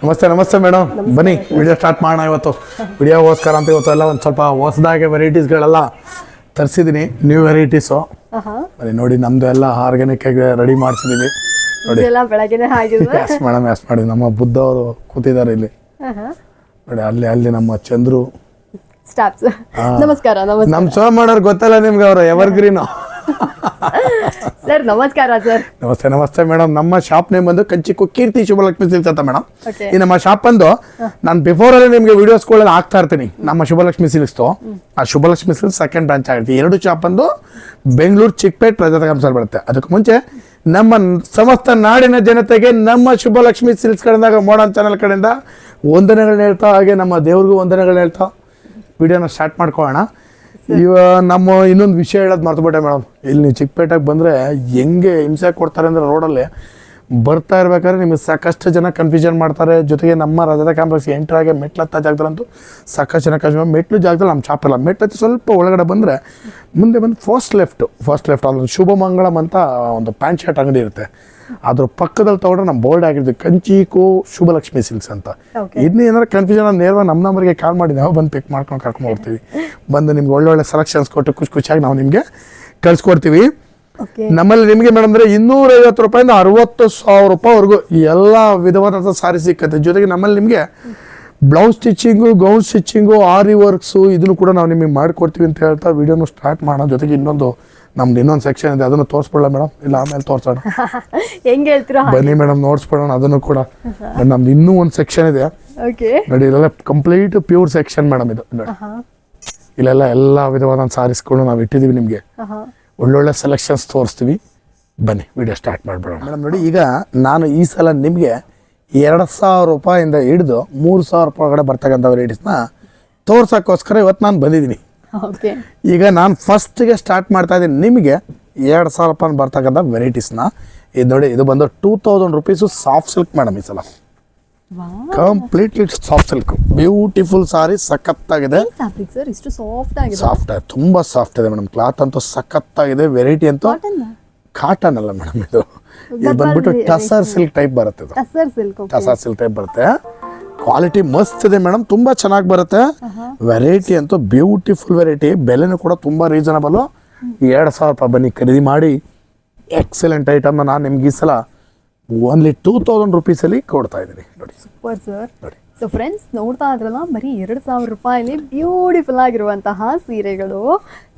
ನಮಸ್ತೆ ನಮಸ್ತೆ ಮೇಡಮ್ ಬನ್ನಿ ವಿಡಿಯೋ ಸ್ಟಾರ್ಟ್ ಮಾಡೋಣ ಇವತ್ತು. ವಿಡಿಯೋಗೋಸ್ಕರ ಅಂತ ಇವತ್ತು ಎಲ್ಲ ಒಂದು ಸ್ವಲ್ಪ ಹೊಸದಾಗಿ ವೆರೈಟೀಸ್ಗಳೆಲ್ಲ ತರಿಸಿದ್ದೀನಿ ನ್ಯೂ ವೆರೈಟೀಸು ಬನ್ನಿ ನೋಡಿ ನಮ್ಮದು ಎಲ್ಲ ಆರ್ಗ್ಯಾನಿಕ್ ಆಗಿ ರೆಡಿ ಮಾಡಿಸಿದ್ದೀವಿ ನೋಡಿ. ಎಸ್ ಮೇಡಮ್ ಎಸ್ ಮಾಡಿ ನಮ್ಮ ಬುದ್ಧ ಅವರು ಕೂತಿದ್ದಾರೆ ಇಲ್ಲಿ. ನೋಡಿ ಅಲ್ಲಿ ಅಲ್ಲಿ ನಮ್ಮ ಚಂದ್ರು. ನಮಸ್ಕಾರ ನಮ್ಮ ಸೋ ಮಾಡೋರು ಗೊತ್ತಲ್ಲ ನಿಮ್ಗೆ ಅವರು ಎವರ್ಗ್ರೀನು ಸರ್ ನಮಸ್ಕಾರ ಸರ್. ನಮಸ್ತೆ ನಮಸ್ತೆ ಮೇಡಮ್. ನಮ್ಮ ಶಾಪ್ ನೇಮ್ ಬಂದು ಕಂಚಿ ಕೀರ್ತಿ ಶುಭಲಕ್ಷ್ಮಿ ಸಿಲ್ಕ್ಸ್ ಅಂತ ಮೇಡಮ್. ಈ ನಮ್ಮ ಶಾಪ್ ಬಂದು ನಾನು ಬಿಫೋರ್ ಅಲ್ಲಿ ನಿಮಗೆ ವಿಡಿಯೋಸ್ಗಳೆಲ್ಲ ಹಾಕ್ತಾ ಇರ್ತೀನಿ. ನಮ್ಮ ಶುಭಲಕ್ಷ್ಮಿ ಸಿಲ್ಸ್ದು ಆ ಶುಭಲಕ್ಷ್ಮಿ ಸಿಲ್ಕ್ಸ್ ಸೆಕೆಂಡ್ ಬ್ರಾಂಚ್ ಆಗಿರ್ತೀವಿ ಎರಡು ಶಾಪ್ ಬಂದು ಬೆಂಗಳೂರು ಚಿಕ್ಕಪೇಟ್ ರಜತ ಸರ್ ಬರುತ್ತೆ. ಅದಕ್ಕೆ ಮುಂಚೆ ನಮ್ಮ ಸಮಸ್ತ ನಾಡಿನ ಜನತೆಗೆ ನಮ್ಮ ಶುಭಲಕ್ಷ್ಮಿ ಸಿಲ್ಕ್ಸ್ ಕಡೆಯಿಂದ ಮೋಡನ್ ಚಾನಲ್ ಕಡೆಯಿಂದ ವಂದನೆಗಳನ್ನ ಹೇಳ್ತಾ ಹಾಗೆ ನಮ್ಮ ದೇವ್ರಿಗೂ ವಂದನೆಗಳನ್ನ ಹೇಳ್ತಾ ವಿಡಿಯೋನ ಸ್ಟಾರ್ಟ್ ಮಾಡ್ಕೊಳ್ಳೋಣ. ಇವ ನಮ್ಮ ಇನ್ನೊಂದು ವಿಷಯ ಹೇಳೋದು ಮರ್ತುಬಿಟ್ಟೆ ಮೇಡಮ್. ಇಲ್ಲಿ ನೀವು ಚಿಕ್ಕಪೇಟೆಗೆ ಬಂದರೆ ಹೆಂಗೆ ಹಿಂಸೆ ಕೊಡ್ತಾರೆ ಅಂದರೆ ರೋಡಲ್ಲಿ ಬರ್ತಾ ಇರ್ಬೇಕಾದ್ರೆ ನಿಮಗೆ ಸಾಕಷ್ಟು ಜನ ಕನ್ಫ್ಯೂಷನ್ ಮಾಡ್ತಾರೆ. ಜೊತೆಗೆ ನಮ್ಮ ರಜದ ಕಾಂಪ್ಲೆಕ್ಸ್ ಎಂಟ್ರಾಗೆ ಆಗಿ ಮೆಟ್ಲು ಹತ್ತ ಜಾಗದಲ್ಲಂತೂ ಸಾಕಷ್ಟು ಜನ ಕನ್ಫ್ಯೂಷನ್ ಮೆಟ್ಲು ಜಾಗದಲ್ಲಿ ನಮ್ಮ ಶಾಪ್ ಇಲ್ಲ. ಮೆಟ್ಲು ಹತ್ತಿ ಸ್ವಲ್ಪ ಒಳಗಡೆ ಬಂದರೆ ಮುಂದೆ ಬಂದು ಫಸ್ಟ್ ಲೆಫ್ಟ್ ಫಸ್ಟ್ ಲೆಫ್ಟ್ ಅಲ್ಲೊಂದು ಶುಭಮಂಗಳಂ ಅಂತ ಒಂದು ಪ್ಯಾಂಟ್ ಶರ್ಟ್ ಅಂಗಡಿ ಇರುತ್ತೆ. ಅದ್ರ ಪಕ್ಕದಲ್ಲಿ ತಗೊಂಡ್ರೆ ನಮ್ಮ ಬೋರ್ಡ್ ಆಗಿರ್ಬೋದು ಕಂಚಿ ಕೋ ಶುಭಲಕ್ಷ್ಮಿ ಸಿಲ್ಕ್ಸ್ ಅಂತ. ಇದನ್ನ ಏನಾದ್ರು ಕನ್ಫ್ಯೂಷನ್ ನೇರವಾಗಿ ನಮ್ಮ ನಂಬರ್ಗೆ ಕಾಲ್ ಮಾಡಿ ನಾವು ಬಂದು ಪಿಕ್ ಮಾಡ್ಕೊಂಡು ಕರ್ಕೊಂಡು ಹೋಗ್ತೀವಿ. ಬಂದು ನಿಮ್ಗೆ ಒಳ್ಳೊಳ್ಳೆ ಸೆಲೆಕ್ಷನ್ಸ್ ಕೊಟ್ಟು ಖುಷಿ ಖುಷಿಯಾಗಿ ನಾವು ನಿಮಗೆ ಕಳ್ಸಿಕೊಡ್ತೀವಿ. ನಮ್ಮಲ್ಲಿ ನಿಮಗೆ ಮೇಡಮ್ ಅಂದ್ರೆ ಇನ್ನೂರೈವತ್ತು ರೂಪಾಯಿಂದ ಅರವತ್ತು ಸಾವಿರ ರೂಪಾಯಿವರೆಗೂ ಎಲ್ಲ ವಿಧವಾದಂಥ ಸಾರಿ ಸಿಕ್ಕತ್ತೆ. ಜೊತೆಗೆ ನಮ್ಮಲ್ಲಿ ನಿಮಗೆ blouse stitching gown stitching aari works ಇದನ್ನು ಕೂಡ ನಾವು ನಿಮಗೆ ಮಾಡಿಕೊಡ್ತೀವಿ ಅಂತ ಹೇಳ್ತಾ ವಿಡಿಯೋನು ಸ್ಟಾರ್ಟ್ ಮಾಡೋಣ. ಜೊತೆಗೆ ಇನ್ನೊಂದು ನಮ್ದು ಇನ್ನೊಂದು ಸೆಕ್ಷನ್ ಇದೆ. ಅದನ್ನು ತೋರಿಸ್ಬಿಡಲ್ಲ ಮೇಡಮ್. ಇಲ್ಲ ಆಮೇಲೆ ತೋರಿಸೋಣ. ಹೆಂಗೆ ಹೇಳ್ತೀರಾ ಬನ್ನಿ ಮೇಡಮ್ ನೋಡ್ಸ್ಬಿಡೋಣ ಅದನ್ನು ಕೂಡ. ನಮ್ದು ಇನ್ನೂ ಒಂದು ಸೆಕ್ಷನ್ ಇದೆ. ನೋಡಿ ಇಲ್ಲೆಲ್ಲ ಕಂಪ್ಲೀಟ್ ಪ್ಯೂರ್ ಸೆಕ್ಷನ್ ಮೇಡಮ್ ಇದು. ನೋಡಿ. ಇಲ್ಲೆಲ್ಲ ಎಲ್ಲ ವಿಧವಾದ ಸಾರೀಸ್ಗಳು ನಾವು ಇಟ್ಟಿದ್ದೀವಿ ನಿಮಗೆ. ಒಳ್ಳೊಳ್ಳೆ ಸೆಲೆಕ್ಷನ್ಸ್ ತೋರಿಸ್ತೀವಿ. ಬನ್ನಿ ವಿಡಿಯೋ ಸ್ಟಾರ್ಟ್ ಮಾಡಿಬಿಡೋಣ. ಮೇಡಮ್ ನೋಡಿ ಈಗ ನಾನು ಈ ಸಲ ನಿಮಗೆ ಎರಡು ಸಾವಿರ ರೂಪಾಯಿಂದ ಹಿಡಿದು ಮೂರು ಸಾವಿರ ರೂಪಾಯಿ ಒಳಗಡೆ ಬರ್ತಕ್ಕಂಥ ವೆರೈಟೀಸ್ನ ತೋರ್ಸೋಕ್ಕೋಸ್ಕರ ಇವತ್ತು ನಾನು ಬಂದಿದ್ದೀನಿ. ಓಕೆ ಈಗ ನಾನು ಫಸ್ಟಿಗೆ ಸ್ಟಾರ್ಟ್ ಮಾಡ್ತಾ ಇದ್ದೀನಿ. ನಿಮಗೆ ಎರಡು ಸಾವಿರ ರೂಪಾಯಿ ಬರ್ತಕ್ಕಂಥ ವೆರೈಟೀಸ್ನ ಇದು ನೋಡಿ ಇದು ಬಂದು two thousand rupees soft silk madam ಈ ಸಲ. Completely soft silk beautiful sari ಸಖತ್ತಾಗಿದೆ. ಫ್ಯಾಬ್ರಿಕ್ ಸರ್ ಇಷ್ಟು ಸಾಫ್ಟ್ ಆಗಿದೆ. ಸಾಫ್ಟ್ ತುಂಬ ಸಾಫ್ಟ್ ಇದೆ ಮೇಡಮ್. ಕ್ಲಾತ್ ಅಂತೂ ಸಖತ್ತಾಗಿದೆ. ವೆರೈಟಿ ಅಂತೂ ಕಾಟನ್ ಅಲ್ಲ ಮೇಡಮ್ ಇದು. ಇದು ಬಂದ್ಬಿಟ್ಟು ಟಸರ್ ಸಿಲ್ಕ್ ಟೈಪ್ ಬರುತ್ತೆ ಇದು. Tussar silk tussar silk type ಬರುತ್ತೆ. ಕ್ವಾಲಿಟಿ ಮಸ್ತ್ ಇದೆ ಮೇಡಮ್. ತುಂಬಾ ಚೆನ್ನಾಗಿ ಬರುತ್ತೆ. ವೆರೈಟಿ ಅಂತೂ ಬ್ಯೂಟಿಫುಲ್ ವೆರೈಟಿ ಬೆಲೆನೂ ಕೂಡ ತುಂಬಾ ರೀಸನಬಲ್ ಎರಡು ಸಾವಿರ ರೂಪಾಯಿ ಬನ್ನಿ ಖರೀದಿ ಮಾಡಿ. ಎಕ್ಸಲೆಂಟ್ ಐಟಮ್ ನಾನು ನಿಮ್ಗೆ ಈ ಸಲ ಓನ್ಲಿ ಟೂ ತೌಸಂಡ್ ರುಪೀಸಲ್ಲಿ ಕೊಡ್ತಾ ಇದ್ದೀನಿ. ನೋಡಿ. ಸೂಪರ್ ಸರ್ ನೋಡಿ. ಸೊ ಫ್ರೆಂಡ್ಸ್ ನೋಡ್ತಾ ಇದ್ರಲ್ಲ ಬರೀ ಎರಡು ಸಾವಿರ ರೂಪಾಯಲ್ಲಿ ಬ್ಯೂಟಿಫುಲ್ ಆಗಿರುವಂತಹ ಸೀರೆಗಳು.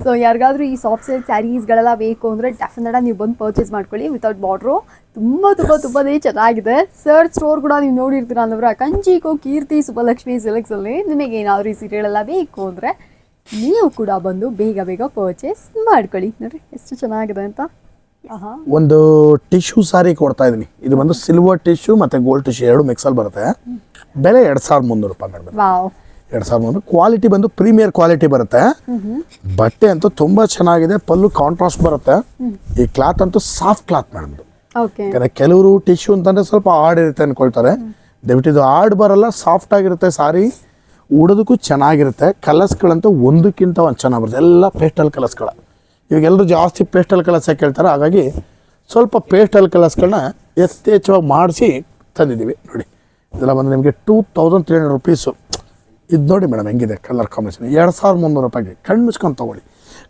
ಸೊ ಯಾರಿಗಾದ್ರೂ ಈ ಸಾಫ್ಟ್ ಸಿಲ್ಕ್ ಸ್ಯಾರೀಸ್ಗಳೆಲ್ಲ ಬೇಕು ಅಂದರೆ ಡೆಫಿನೆಟಾಗಿ ನೀವು ಬಂದು ಪರ್ಚೇಸ್ ಮಾಡ್ಕೊಳ್ಳಿ ವಿತೌಟ್ ಬಾರ್ಡ್ರು ತುಂಬ ತುಂಬ ತುಂಬನೇ ಚೆನ್ನಾಗಿದೆ. ಸರ್ ಸ್ಟೋರ್ ಕೂಡ ನೀವು ನೋಡಿರ್ತೀರ ಅಂದ್ರೆ ಕಂಚಿಕೋ ಕೀರ್ತಿ ಸುಬ್ಬಲಕ್ಷ್ಮಿ ಸಿಲ್ಕ್ಸಲ್ಲಿ ನಿಮಗೆ ಏನಾದರೂ ಈ ಸೀರೆಗಳೆಲ್ಲ ಬೇಕು ಅಂದರೆ ನೀವು ಕೂಡ ಬಂದು ಬೇಗ ಬೇಗ ಪರ್ಚೇಸ್ ಮಾಡ್ಕೊಳ್ಳಿ. ನೋಡ್ರಿ ಎಷ್ಟು ಚೆನ್ನಾಗಿದೆ ಅಂತ. ಒಂದು ಟಿಶ್ಯೂ ಸಾರಿ ಕೊಡ್ತಾ ಇದ್ದೀನಿ. ಇದು ಬಂದು ಸಿಲ್ವರ್ ಟಿಶ್ಯೂ ಮತ್ತು ಗೋಲ್ಡ್ ಟಿಶ್ಯೂ ಎರಡು ಮಿಕ್ಸಲ್ಲಿ ಬರುತ್ತೆ. ಬೆಲೆ ಎರಡು ಸಾವಿರದ ಮುನ್ನೂರು ರೂಪಾಯಿ ಮೇಡಮ್ ಎರಡ್ ಸಾವಿರದ ಮುನ್ನೂರು. ಕ್ವಾಲಿಟಿ ಬಂದು ಪ್ರೀಮಿಯರ್ ಕ್ವಾಲಿಟಿ ಬರುತ್ತೆ. ಬಟ್ಟೆ ಅಂತೂ ತುಂಬ ಚೆನ್ನಾಗಿದೆ ಪಲ್ಲು ಕಾಂಟ್ರಾಸ್ಟ್ ಬರುತ್ತೆ. ಈ ಕ್ಲಾತ್ ಅಂತೂ ಸಾಫ್ಟ್ ಕ್ಲಾತ್ ಮೇಡಮ್ ಯಾಕಂದ್ರೆ ಕೆಲವರು ಟಿಶ್ಯೂ ಅಂತಂದ್ರೆ ಸ್ವಲ್ಪ ಹಾರ್ಡ್ ಇರುತ್ತೆ ಅನ್ಕೊಳ್ತಾರೆ. ದಯವಿಟ್ಟು ಇದು ಹಾರ್ಡ್ ಬರಲ್ಲ ಸಾಫ್ಟ್ ಆಗಿರುತ್ತೆ ಸಾರಿ. ಉಡೋದಕ್ಕೂ ಚೆನ್ನಾಗಿರುತ್ತೆ. ಕಲರ್ಸ್ಗಳಂತೂ ಒಂದಕ್ಕಿಂತ ಒಂದು ಚೆನ್ನಾಗಿ ಬರುತ್ತೆ. ಎಲ್ಲ ಪೇಸ್ಟಲ್ ಕಲರ್ಸ್ಗಳ ಇವಾಗ ಎಲ್ಲರೂ ಜಾಸ್ತಿ ಪೇಸ್ಟಲ್ ಕಲರ್ಸೇ ಕೇಳ್ತಾರೆ ಹಾಗಾಗಿ ಸ್ವಲ್ಪ ಪೇಸ್ಟಲ್ ಕಲರ್ಸ್ಗಳನ್ನ ಯಥೇಚ್ಛವಾಗಿ ಮಾಡಿಸಿ ತಂದಿದ್ದೀವಿ. ನೋಡಿ ಇದೆಲ್ಲ ಬಂದರೆ ನಿಮಗೆ two thousand three hundred rupees ಇದು ನೋಡಿ ಮೇಡಮ್ ಹೆಂಗಿದೆ ಕಲರ್ ಕಾಂಬಿನೇಷನ್ ಎರಡು ಸಾವಿರದ ಮುನ್ನೂರು ರೂಪಾಯಿಗೆ ಕಣ್ಣು ಮುಚ್ಕೊಂಡು ತೊಗೊಳ್ಳಿ.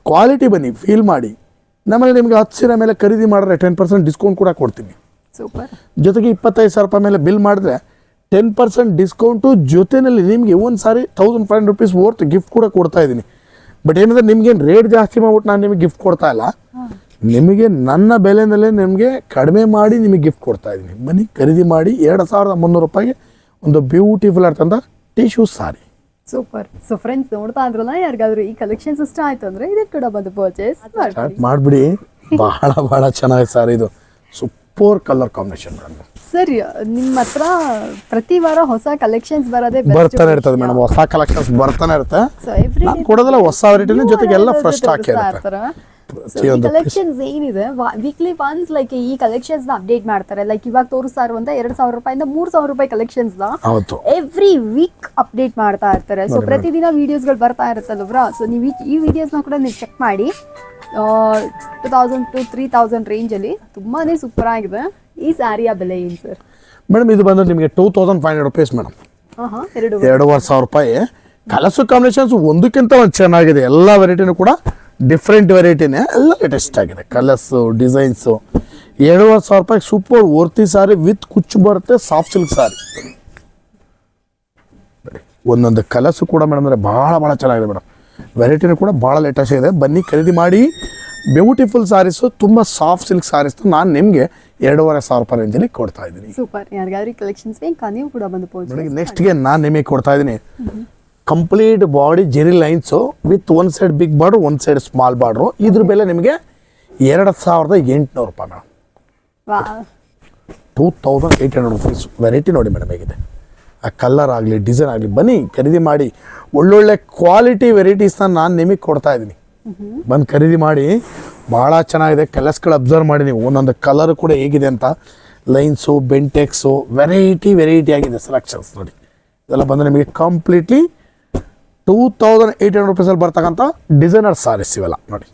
ಕ್ವಾಲಿಟಿ ಬನ್ನಿ ಫೀಲ್ ಮಾಡಿ. ನಮ್ಮಲ್ಲಿ ನಿಮಗೆ ಹತ್ತು ಸೀರೆ ಮೇಲೆ ಖರೀದಿ ಮಾಡಿದ್ರೆ ಟೆನ್ ಪರ್ಸೆಂಟ್ ಡಿಸ್ಕೌಂಟ್ ಕೂಡ ಕೊಡ್ತೀನಿ. ಸೂಪರ್ ಜೊತೆಗೆ ಇಪ್ಪತ್ತೈದು ಸಾವಿರ ರೂಪಾಯಿ ಮೇಲೆ ಬಿಲ್ ಮಾಡಿದ್ರೆ ಟೆನ್ ಪರ್ಸೆಂಟ್ ಡಿಸ್ಕೌಂಟು ಜೊತೆಯಲ್ಲಿ ನಿಮಗೆ ಒಂದು ಸಾರಿ thousand five hundred rupees worth gift ಕೂಡ ಕೊಡ್ತಾ ಇದ್ದೀನಿ. ಬಟ್ ಏನಂದ್ರೆ ನಿಮ್ಗೇನು ರೇಟ್ ಜಾಸ್ತಿ ಮಾಡ್ಬಿಟ್ಟು ನಾನು ನಿಮಗೆ ಗಿಫ್ಟ್ ಕೊಡ್ತಾ ಇಲ್ಲ. ನಿಮಗೆ ನನ್ನ ಬೆಲೆನಲ್ಲೇ ನಿಮಗೆ ಕಡಿಮೆ ಮಾಡಿ ನಿಮಗೆ ಗಿಫ್ಟ್ ಕೊಡ್ತಾ ಇದ್ದೀನಿ. ಬನ್ನಿ ಖರೀದಿ ಮಾಡಿ ಎರಡು ಸಾವಿರದ ಮುನ್ನೂರು ರೂಪಾಯಿಗೆ ಒಂದು beautiful ಆಗ್ತಂತ tissue sari super so friends ನೋಡ್ತಾ ಇದ್ರಲ್ಲ ಯಾರಿಗಾದ್ರೂ ಈ ಕಲೆಕ್ಷನ್ ಇಷ್ಟ ಆಯ್ತು ಅಂದ್ರೆ ಇದೇ ಕೂಡ ಬಂದು ಪರ್ಚೇಸ್ ಮಾಡ್ಬಿಡಿ. ಮಾಡಿಬಿಡಿ. ಬಹಳ ಬಹಳ ಚೆನ್ನಾಗಿ ಸಾರಿ ಇದು. ಸೂಪರ್ ಕಲರ್ ಕಾಂಬಿನೇಷನ್ ಸರ್ ನಿಮ್ಮ ಹತ್ರ ಪ್ರತಿ ವಾರ ಹೊಸ ಕಲೆಕ್ಷನ್ಸ್ ಬರೋದೇ ಬರ್ತಾನೆ ಇರ್ತದೆ ಮೇಡಮ್ ಹೊಸ ಕಲೆಕ್ಷನ್ಸ್ ಬರ್ತಾನೆ ಇರುತ್ತೆ. ನಾನು ಕೊಡೋದಲ್ಲ ಹೊಸ ವೆರೈಟಿನ ಜೊತೆಗೆ ಎಲ್ಲ ಫ್ರೆಶ್ ಹಾಕಿ ಕಲೆಕ್ಷನ್ಸ್ ಏನಿದೆ ವೀಕ್ಲಿ ಒನ್ಸ್ ಲೈಕ್ ಈ ಕಲೆಕ್ಷನ್ಸ್ನ ಅಪ್ಡೇಟ್ ಮಾಡ್ತಾರೆ. ಲೈಕ್ ಇವಾಗ ತೋರಿಸ್ತಾ ಇರುವಂತ ಎರಡ್ ಸಾವಿರ ರೂಪಾಯಿಂದ ಮೂರ್ ಸಾವಿರ ರೂಪಾಯಿ ಕಲೆಕ್ಷನ್ಸ್ನ ಎವ್ರಿ ವೀಕ್ ಅಪ್ಡೇಟ್ ಮಾಡ್ತಾ ಇರ್ತಾರೆ. ಸೊ ಪ್ರತಿದಿನ ವಿಡಿಯೋಸ್ಗಳು ಬರ್ತಾ ಇರುತ್ತಲ್ವ್ರಾ ಸೊ ನೀವು ಈ- ವಿಡಿಯೋಸ್ ವಿಡಿಯೋಸ್ನ ಕೂಡ ನೀವು ಚೆಕ್ ಮಾಡಿ. Two thousand to three thousand ರೇಂಜಲ್ಲಿ ತುಂಬಾನೇ ಸೂಪರ್ ಆಗಿದೆ. ಈ ಸಾರಿಯ ಬೆಲೆ ಏನು ಸರ್ ಮೇಡಮ್ ಇದು ಬಂದು ನಿಮಗೆ two thousand five hundred rupees madam. ಎರಡು ಎರಡೂವರೆ ಸಾವಿರ ರೂಪಾಯಿ. ಕಲಸು ಕಾಂಬಿನೇಷನ್ಸ್ ಒಂದಕ್ಕಿಂತ ಒಂದು ಚೆನ್ನಾಗಿದೆ. ಎಲ್ಲ ವೆರೈಟಿನೂ ಕೂಡ ಡಿಫ್ರೆಂಟ್ ವೆರೈಟಿನೇ ಎಲ್ಲ ಲೇಟೆಸ್ಟ್ ಆಗಿದೆ. ಕಲರ್ಸು ಡಿಸೈನ್ಸು ಎರಡೂವರೆ ಸಾವಿರ ರೂಪಾಯಿ ಸೂಪರ್ ವರ್ತಿ ಸಾರಿ ವಿತ್ ಕುಚ್ಚು ಬರುತ್ತೆ ಸಾಫ್ಟ್ ಸಿಲ್ಕ್ ಸಾರಿ ಒಂದೊಂದು ಕಲರ್ಸು ಕೂಡ ಮೇಡಮ್ ಅಂದರೆ ಭಾಳ ಭಾಳ ಚೆನ್ನಾಗಿದೆ ಮೇಡಮ್. ವೆರೈಟಿನೂ ಕೂಡ ಭಾಳ ಲೇಟೆಸ್ಟ್ ಇದೆ ಬನ್ನಿ ಖರೀದಿ ಮಾಡಿ. ಬ್ಯೂಟಿಫುಲ್ ಸಾರೀಸು ತುಂಬ ಸಾಫ್ಟ್ ಸಿಲ್ಕ್ ಸಾರೀಸ್ ನಾನು ನಿಮಗೆ ಎರಡೂವರೆ ಸಾವಿರ ರೂಪಾಯಿ ರೇಂಜಲ್ಲಿ ಕೊಡ್ತಾ ಇದ್ದೀನಿ. ಸೂಪರ್ ಯಾರಿಗಾದ್ರೂ ಕಲೆಕ್ಷನ್ಸ್ ಬೇಕಾ ನೀವು ಕೂಡ ಬಂದು ಪೋಸ್ಟ್ ನೆಕ್ಸ್ಟ್ಗೆ ನಾನು ನಿಮಗೆ ಕೊಡ್ತಾ ಇದ್ದೀನಿ. Complete body zari lines with one side big border one side small border ಇದ್ರ ಬೆಲೆ ನಿಮಗೆ ಎರಡು ಸಾವಿರದ ಎಂಟುನೂರು ರೂಪಾಯಿ madam two thousand eight hundred rupees variety ನೋಡಿ ಮೇಡಮ್ ಹೇಗಿದೆ. ಆ ಕಲರ್ ಆಗಲಿ ಡಿಸೈನ್ ಆಗಲಿ ಬನ್ನಿ ಖರೀದಿ ಮಾಡಿ ಒಳ್ಳೊಳ್ಳೆ ಕ್ವಾಲಿಟಿ ವೆರೈಟೀಸ್ನ ನಾನು ನಿಮಗೆ ಕೊಡ್ತಾ ಇದ್ದೀನಿ. ಬಂದು ಖರೀದಿ ಮಾಡಿ ಭಾಳ ಚೆನ್ನಾಗಿದೆ. ಕಲರ್ಸ್ಗಳು ಅಬ್ಸರ್ವ್ ಮಾಡಿ ನೀವು. ಒಂದೊಂದು ಕಲರ್ ಕೂಡ ಹೇಗಿದೆ ಅಂತ. ಲೈನ್ಸು ಬೆಂಟೆಕ್ಸು ವೆರೈಟಿ ವೆರೈಟಿ ಆಗಿದೆ ಸೆಲೆಕ್ಷನ್ಸ್ ನೋಡಿ. ಇದೆಲ್ಲ ಬಂದು ನಿಮಗೆ completely two thousand eight hundred ರುಪೀಸಲ್ಲಿ ಬರ್ತಕ್ಕಂಥ ಡಿಸೈನರ್ ಸಾರೀಸ್ ಇವೆಲ್ಲ ನೋಡಿ.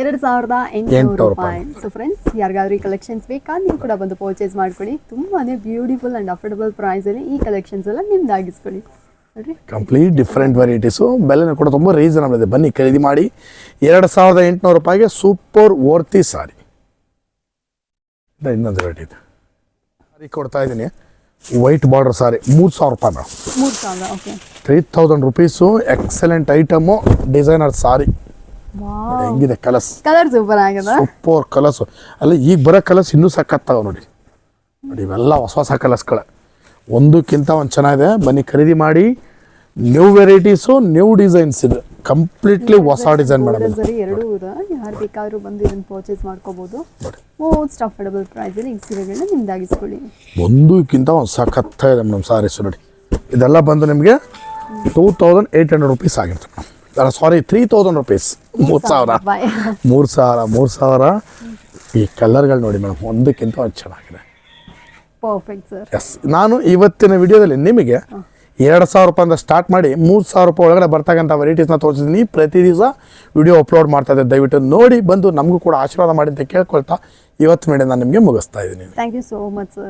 ಎರಡು ಸಾವಿರದ ಎಂಟುನೂರು ರೂಪಾಯಿ. ಸೊ ಫ್ರೆಂಡ್ಸ್ ಯಾರಿಗಾದ್ರೂ ಈ ಕಲೆಕ್ಷನ್ಸ್ ಬೇಕಾ? ನೀವು ಕೂಡ ಬಂದು ಪರ್ಚೇಸ್ ಮಾಡ್ಕೊಳ್ಳಿ. ತುಂಬಾನೇ ಬ್ಯೂಟಿಫುಲ್ ಅಂಡ್ ಅಫೋರ್ಡಬಲ್ ಪ್ರೈಸಲ್ಲಿ ಈ ಕಲೆಕ್ಷನ್ಸ್ ಎಲ್ಲ ನಿಮ್ದಾಗಿಸ್ಕೊಳ್ಳಿ. ಕಂಪ್ಲೀಟ್ ಡಿಫ್ರೆಂಟ್ ವೆರೈಟೀಸು ಬೆಲೆನೂ ಕೂಡ ತುಂಬ ರೀಸನಬಲ್ ಇದೆ. ಬನ್ನಿ ಖರೀದಿ ಮಾಡಿ. ಎರಡು ಸಾವಿರದ ಎಂಟುನೂರು ರೂಪಾಯಿಗೆ ಸೂಪರ್ ವರ್ತಿ ಸಾರಿ ಇನ್ನೊಂದು ರೇಟ್ ಇದೆ. ಸಾರಿ ಕೊಡ್ತಾ ಇದ್ದೀನಿ. ವೈಟ್ ಬಾರ್ಡರ್ ಸಾರಿ ಮೂರು ಸಾವಿರ ರೂಪಾಯಿ ಮೇಡಮ್. ಮೂರು ಸಾವಿರ okay three thousand rupees excellent item designer sari ಹೆಂಗಿದೆ ಕಲರ್ಸ್. ಕಲರ್ ಸೂಪರ್ ಆಗಿದೆ. ಸೂಪರ್ ಕಲರ್ಸು ಅಲ್ಲ ಈಗ ಬರೋ ಕಲರ್ಸ್ ಇನ್ನೂ ಸಖತ್ತಾವ ನೋಡಿ. ನೋಡಿ ಇವೆಲ್ಲ ಹೊಸ ಹೊಸ ಕಲರ್ಸ್ಗಳು ಒಂದಕ್ಕಿಂತ ಒಂದು ಚೆನ್ನಾಗಿದೆ. ಬನ್ನಿ ಖರೀದಿ ಮಾಡಿ. ನ್ಯೂ ವೆರೈಟೀಸು ನ್ಯೂ ಡಿಸೈನ್ಸ್ ಇದೆ. ಕಂಪ್ಲೀಟ್ಲಿ ಹೊಸ ಡಿಸೈನ್ ಮಾಡೋದು ಸರಿ ಎರಡು ಇದೆ. ಯಾರು ಬೇಕಾದ್ರೂ ಬಂದು ಇದನ್ನು ಪರ್ಚೇಸ್ ಮಾಡ್ಕೋಬಹುದು ಮೋಸ್ಟ್ ಅಫೋರ್ಡಬಲ್ ಪ್ರೈಸಲ್ಲಿ ಈ ಸೀರೆಗಳನ್ನ ನಿಮ್ದಾಗಿಸ್ಕೊಳ್ಳಿ. ಒಂದಕ್ಕಿಂತ ಒಂದು ಸಖತ್ತ ಇದೆ ಮೇಡಮ್ ಸಾರೀಸ್ ನೋಡಿ. ಇದೆಲ್ಲ ಬಂದು ನಿಮಗೆ two thousand eight hundred rupees ಆಗಿರ್ತದೆ ಅಲ್ಲ ಸಾರಿ ತ್ರೀ ತೌಸಂಡ್ ರುಪೀಸ್ ಮೂರು ಸಾವಿರ. ಮೂರು ಸಾವಿರ ಮೂರು ಸಾವಿರ. ಈ ಕಲರ್ಗಳು ನೋಡಿ ಮೇಡಮ್ ಒಂದಕ್ಕಿಂತ ಒಂದು ಚೆನ್ನಾಗಿದೆ. ಪರ್ಫೆಕ್ಟ್ ಸರ್ ಎಸ್ ನಾನು ಇವತ್ತಿನ ವಿಡಿಯೋದಲ್ಲಿ ನಿಮಗೆ ಎರಡು ಸಾವಿರ ರೂಪಾಯಿಂದ ಸ್ಟಾರ್ಟ್ ಮಾಡಿ ಮೂರು ಸಾವಿರ ರೂಪಾಯಿ ಒಳಗಡೆ ಬರ್ತಕ್ಕಂಥ ವೆರೈಟೀಸ್ನ ತೋರಿಸಿದ್ದೀನಿ. ಪ್ರತಿ ದಿವಸ ವಿಡಿಯೋ ಅಪ್ಲೋಡ್ ಮಾಡ್ತಾ ಇದ್ದೆ. ದಯವಿಟ್ಟು ನೋಡಿ ಬಂದು ನಮಗೂ ಕೂಡ ಆಶೀರ್ವಾದ ಮಾಡಿ ಅಂತ ಕೇಳ್ಕೊಳ್ತಾ ಇವತ್ತು ಮೇಡಮ್ ನಾನು ನಿಮಗೆ ಮುಗಿಸ್ತಾ ಇದ್ದೀನಿ. Thank you so much sir